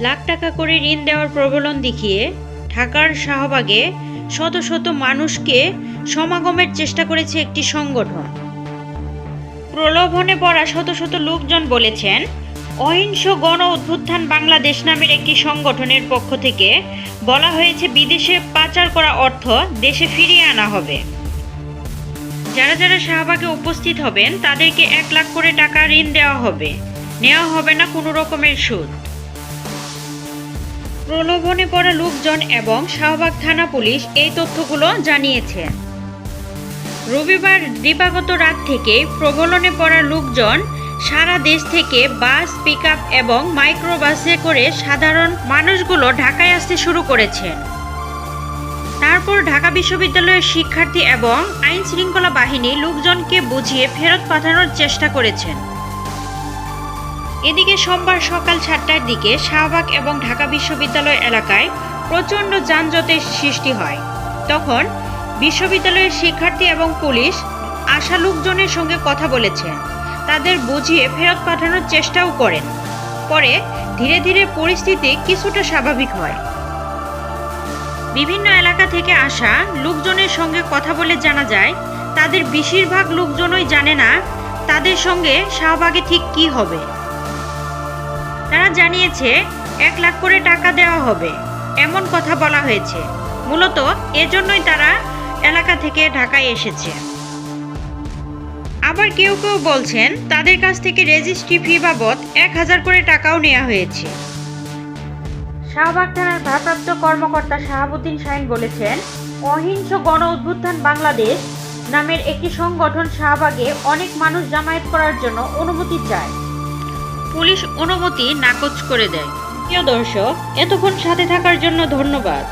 লাখ টাকা করে ঋণ দেওয়ার প্রবলন দেখিয়ে ঢাকার শাহবাগে শত শত মানুষকে সমাগমের চেষ্টা করেছে একটি সংগঠন। প্রলোভনে পড়া শত শত লোকজন বলেছেন, অহিংস গণ অভ্যুত্থান বাংলাদেশ নামের একটি সংগঠনের পক্ষ থেকে বলা হয়েছে, বিদেশে পাচার করা অর্থ দেশে ফিরিয়ে আনা হবে। যারা যারা শাহবাগে উপস্থিত হবেন, তাদেরকে এক লাখ করে টাকা ঋণ দেওয়া হবে। নেওয়া হবে না কোনো রকমের সুদ। প্রলোভনে পড়া লোকজন এবং শাহবাগ থানা পুলিশ এই তথ্যগুলো জানিয়েছে। রবিবার দিবাগত রাত থেকে প্রবলনে পড়া লোকজন সারা দেশ থেকে বাস পিক এবং মাইক্রোবাসে করে সাধারণ মানুষগুলো ঢাকায় আসতে শুরু করেছেন তারপর ঢাকা বিশ্ববিদ্যালয়ের শিক্ষার্থী এবং আইন শৃঙ্খলা বাহিনী লোকজনকে বুঝিয়ে ফেরত পাঠানোর চেষ্টা করেছেন। এদিকে সোমবার সকাল সাতটার দিকে শাহবাগ এবং ঢাকা বিশ্ববিদ্যালয় এলাকায় প্রচণ্ড যানজটের সৃষ্টি হয়। তখন বিশ্ববিদ্যালয়ের শিক্ষার্থী এবং পুলিশ আশা লোকজনের সঙ্গে কথা বলেছেন তাদের বুঝিয়ে ফেরত পাঠানোর চেষ্টাও করেন। পরে ধীরে ধীরে পরিস্থিতি কিছুটা স্বাভাবিক হয়। বিভিন্ন এলাকা থেকে আসা লোকজনের সঙ্গে কথা বলে জানা যায়, তাদের বেশিরভাগ লোকজনই জানে না তাদের সঙ্গে শাহবাগে ঠিক কি হবে। জানিয়েছে, এক লাখ করে টাকা দেওয়া হবে। এমন কথা বলা হয়েছে। মূলত এজন্যই তারা এলাকা থেকে ঢাকায় এসেছে। আবার কেউ কেউ বলছেন, তাদের কাছ থেকে রেজিস্ট্রি ফি বাবদ এক হাজার করে টাকাও নেওয়া হয়েছে। শাহবাগ থানার ভারপ্রাপ্ত কর্মকর্তা শাহাবুদ্দিন শাহিন বলেছেন, অহিংস গণ অভ্যুত্থান বাংলাদেশ নামের একটি সংগঠন শাহবাগে অনেক মানুষ জামায়াত করার জন্য অনুমতি চায়। পুলিশ অনুমতি নাকচ করে দেয়। প্রিয় দর্শক এতক্ষণ সাথে থাকার জন্য ধন্যবাদ।